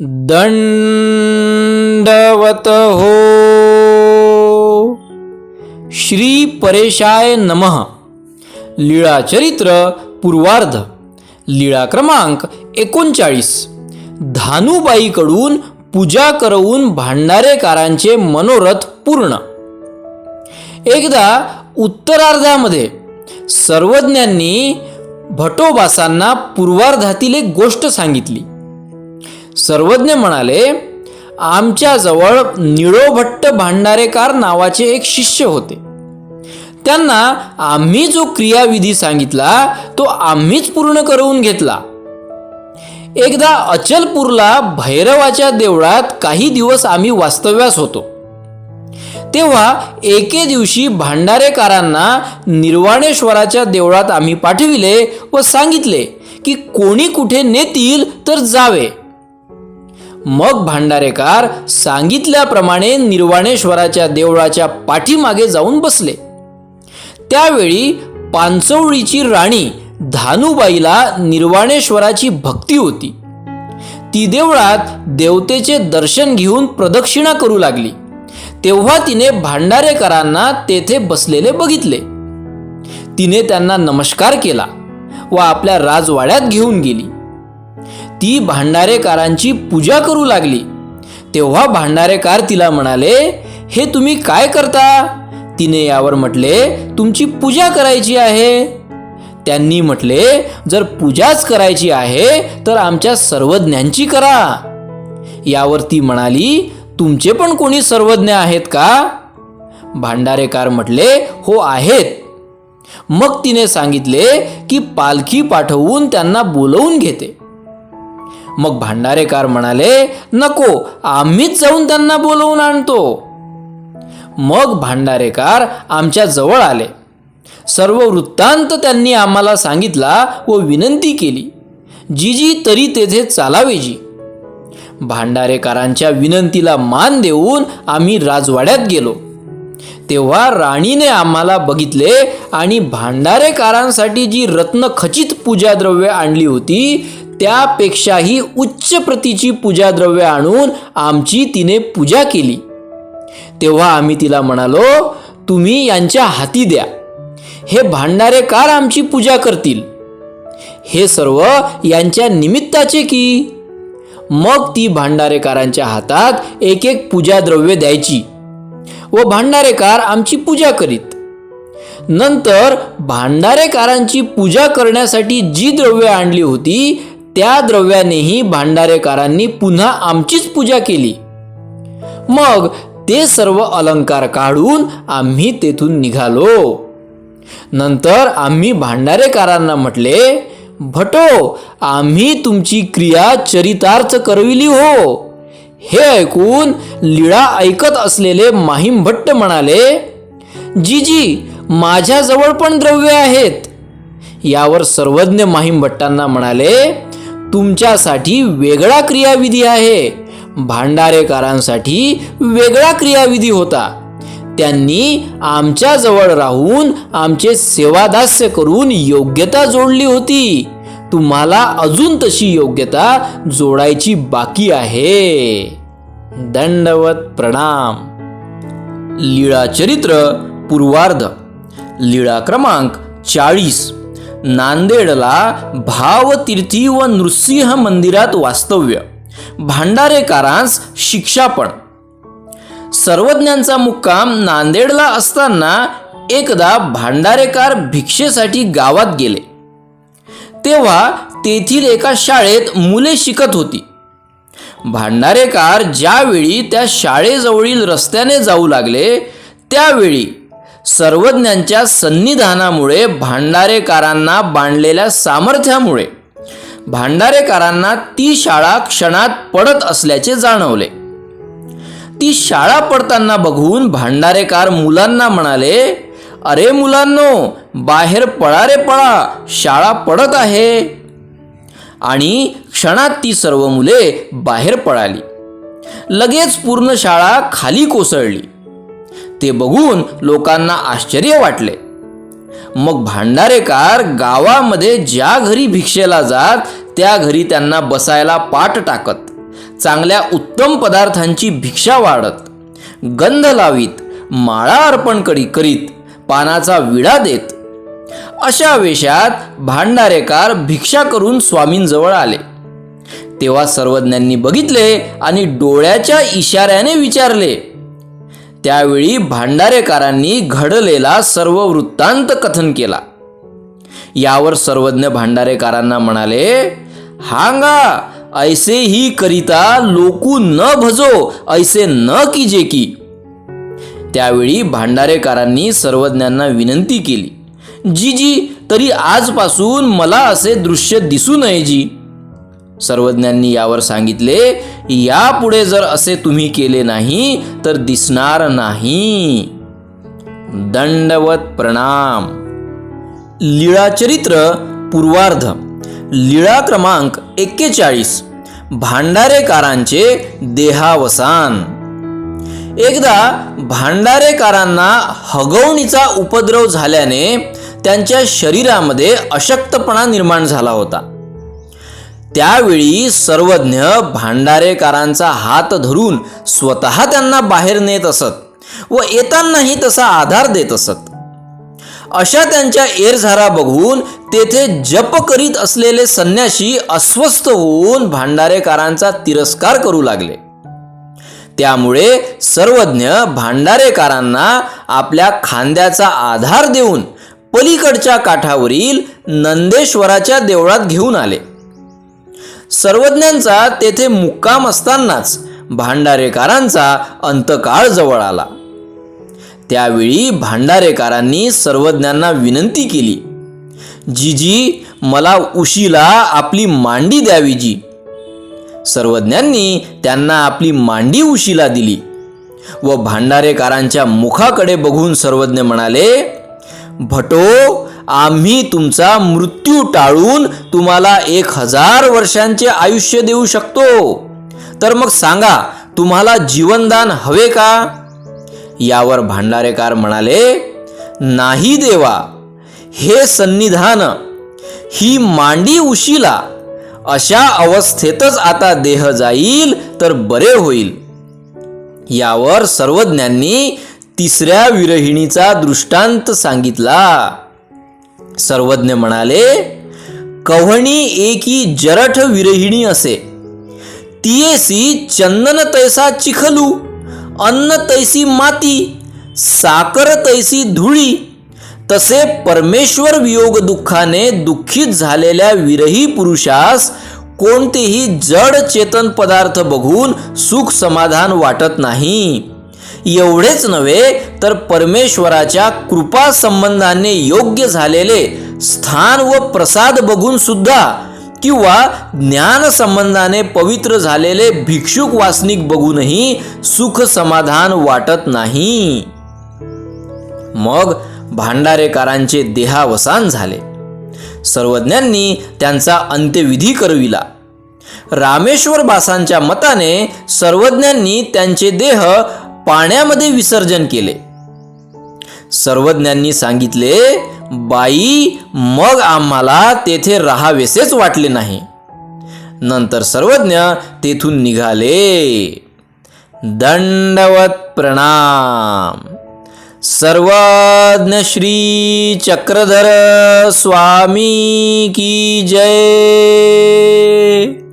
दंडवत हो। श्री परेशाय नमः। लीळाचरित्र पूर्वार्ध। लीळा क्रमांक एकोणचाळीस। धानुबाईकडून पूजा करवून भांडारेकारांचे मनोरथ पूर्ण। एकदा उत्तरार्धामध्ये सर्वज्ञांनी भटोबासांना पूर्वार्धातील एक गोष्ट सांगितली। सर्वज्ञ म्हणाले आमच्याजवळ निळोभट्ट भांडारेकार नावाचे एक शिष्य होते. त्यांना आम्ही जो क्रियाविधी सांगितला तो आम्हीच पूर्ण करवून घेतला. एकदा अचलपूरला भैरवाच्या देवळात काही दिवस आम्ही वास्तव्यास होतो. तेव्हा एके दिवशी भांडारेकारांना निर्वाणेश्वराच्या देवळात आम्ही पाठविले व सांगितले की कोणी कुठे नेतील तर जावे. मग भांडारेकार सांगितल्याप्रमाणे निर्वाणेश्वराच्या देवळाच्या पाठीमागे जाऊन बसले. त्यावेळी पांचवळीची राणी धानुबाईला निर्वाणेश्वराची भक्ती होती. ती देवळात देवतेचे दर्शन घेऊन प्रदक्षिणा करू लागली. तेव्हा तिने भांडारेकरांना तेथे बसलेले बघितले. तिने त्यांना नमस्कार केला व आपल्या राजवाड्यात घेऊन गेली. ती भांडारेकारांची पूजा करू लागली. तेव्हा भांडारेकार तिला म्हणाले हे तुम्ही काय करता? तिने यावर म्हटले तुमची पूजा करायची आहे. त्यांनी म्हटले जर पूजाच करायची आहे तर आमच्या सर्वज्ञांची करा. यावर ती म्हणाली तुमचे पण कोणी सर्वज्ञ आहेत का? भांडारेकार म्हटले हो आहेत. मग तिने सांगितले की पालखी पाठवून त्यांना बोलवून घेते. मग भांडारेकार म्हणाले नको आम्हीच जाऊन त्यांना बोलवून आणतो. मग भांडारेकार आमच्या जवळ आले. सर्व वृत्तांत त्यांनी आम्हाला सांगितला व विनंती केली. जी जी तरी तेथे चालावेजी. भांडारेकारांच्या विनंतीला मान देऊन आम्ही राजवाड्यात गेलो. तेव्हा राणीने आम्हाला बघितले आणि भांडारेकारांसाठी जी रत्नखचित पूजाद्रव्य आणली होती त्यापेक्षाही उच्च प्रतीची पूजा द्रव्य आणून आमची तिने पूजा केली. तेव्हा आम्ही तिला म्हणालो तुम्ही यांच्या हाती द्या. हे भांडारेकार आमची पूजा करतील. हे सर्व यांच्या निमित्ताचे की? मग ती भांडारेकारांच्या हातात एक एक पूजा द्रव्य द्यायची व भांडारेकार आमची पूजा करीत. नंतर भांडारेकारांची पूजा करण्यासाठी जी द्रव्ये आणली होती त्या द्रव्यानेही भांडारेकारांनी पुन्हा आमचीच पूजा केली. मग ते सर्व अलंकार काढून आम्ही तेथून निघालो. नंतर आम्ही भांडारेकारांना म्हटले भटो आम्ही तुमची क्रिया चरितार्थ करविली हो. हे ऐकून लीळा ऐकत असलेले माहीम भट्ट म्हणाले जी माझ्याजवळ पण द्रव्य आहेत. यावर सर्वज्ञ माहीम भट्टांना म्हणाले तुमच्यासाठी वेगळा क्रियाविधी आहे. भांडारेकारांसाठी वेगळा क्रियाविधी होता. त्यांनी आमच्याजवळ राहून आमचे सेवादास्य करून योग्यता जोडली होती. तुम्हाला अजून तशी योग्यता जोडायची बाकी आहे. दंडवत प्रणाम. लीळा चरित्र पूर्वार्ध. लीळा क्रमांक चाळीस. नांदेडला भावतीर्थी व नृसिंह मंदिरात वास्तव्य. भांडारेकारांस शिक्षापण सर्वज्ञांचा मुक्काम नांदेडला असताना एकदा भांडारेकार भिक्षेसाठी गावात गेले. तेव्हा तेथील एका शाळेत मुले शिकत होती. भांडारेकार ज्यावेळी त्या शाळेजवळील रस्त्याने जाऊ लागले त्यावेळी सर्वज्ञांच्या सन्निधानामुळे भांडारेकारांना बांधलेल्या सामर्थ्यामुळे. भांडारेकारांना ती शाळा क्षणात पडत असल्याचे जाणवले. ती शाळा पडताना बघून भांडारेकार मुलांना म्हणाले अरे मुलांनो बाहेर पळा रे पळा शाळा पडत आहे. आणि क्षणात ती सर्व मुले बाहेर पळाली. लगेच पूर्ण शाळा खाली कोसळली. ते बघून लोकांना आश्चर्य वाटले. मग भांडारेकार गावामध्ये ज्या घरी भिक्षेला जात त्या घरी त्यांना बसायला पाठ टाकत चांगल्या उत्तम पदार्थांची भिक्षा वाढत गंध लावीत माळा अर्पण करी करीत पानाचा विडा देत. अशा वेशात भांडारेकार भिक्षा करून स्वामींजवळ आले. तेव्हा सर्वज्ञांनी बघितले आणि डोळ्याच्या इशाऱ्याने विचारले त्यावेळी भांडारेकारांनी घडलेला सर्व वृत्तांत कथन केला. यावर सर्वज्ञ भांडारेकारांना म्हणाले हांगा ऐसे ही करिता लोकू न भजो ऐसे न कीजे की. त्यावेळी भांडारेकारांनी सर्वज्ञांना विनंती केली जी जी तरी आजपासून मला असे दृश्य दिसू नये जी. सर्वज्ञांनी यावर सांगितले यापुढे जर असे तुम्ही केले नाही तर दिसणार नाही. दंडवत प्रणाम. लीळाचरित्र पूर्वार्ध. लीळा क्रमांक एक्केचाळीस. भांडारेकारांचे देहावसान. एकदा भांडारेकारांना हगवणीचा उपद्रव झाल्याने त्यांच्या शरीरामध्ये अशक्तपणा निर्माण झाला होता. त्यावेळी सर्वज्ञ भांडारेकारांचा हात धरून स्वतः त्यांना बाहेर नेत असत व येतानाही तसा आधार देत असत. अशा त्यांच्या एरझारा बघून तेथे जप करीत असलेले संन्याशी अस्वस्थ होऊन भांडारेकारांचा तिरस्कार करू लागले. त्यामुळे सर्वज्ञ भांडारेकारांना आपल्या खांद्याचा आधार देऊन पलीकडच्या काठावरील नंदेश्वराच्या देवळात घेऊन आले. सर्वज्ञांचा तेथे मुक्काम असतानाच भांडारेकारांचा अंतकाळ जवळ आला. त्यावेळी भांडारेकारांनी सर्वज्ञांना विनंती केली जीजी मला उशीला आपली मांडी द्यावी जी. सर्वज्ञांनी त्यांना आपली मांडी उशीला दिली व भांडारेकारांच्या मुखाकडे बघून सर्वज्ञ म्हणाले भटो आम्ही तुमचा मृत्यू टाळून तुम्हाला एक हजार वर्षांचे आयुष्य देऊ शकतो. तर मग सांगा तुम्हाला जीवनदान हवे का? यावर भांडारेकार म्हणाले नाही देवा हे सन्निधान ही मांडी उशीला अशा अवस्थेतच आता देह जाईल तर बरे होईल. यावर सर्वज्ञांनी तिसऱ्या विरहिणीचा दृष्टांत सांगितला. सर्वज्ञ म्हणाले कव्हणी एकी जरठ विरहिणी असे. तियेसी चंदन तैसा चिखलू अन्न तैसी माती साकर तैसी धुळी. तसे परमेश्वर वियोग दुःखाने दुःखित झालेल्या विरही पुरुषास कोणतेही जड चेतन पदार्थ बघून सुख समाधान वाटत नाही. एवढेच नव्हे तर परमेश्वराच्या कृपा संबंधाने योग्य झालेले स्थान व प्रसाद बघून सुद्धा किंवा ज्ञान संबंधाने पवित्र झालेले भिक्षुक वासनिक बघूनही सुख समाधान वाटत नाही. मग भांडारेकारांचे देहावसान झाले. सर्वज्ञांनी त्यांचा अंत्यविधी करविला. रामेश्वर बासांच्या मताने सर्वज्ञांनी त्यांचे देह पाण्यामध्ये विसर्जन केले. सर्वज्ञांनी सांगितले बाई मग आम्हाला तेथे राहावेसेच वाटले नाही. नंतर सर्वज्ञ तेथून निघाले. दंडवत प्रणाम. सर्वज्ञ श्री चक्रधर स्वामी की जय.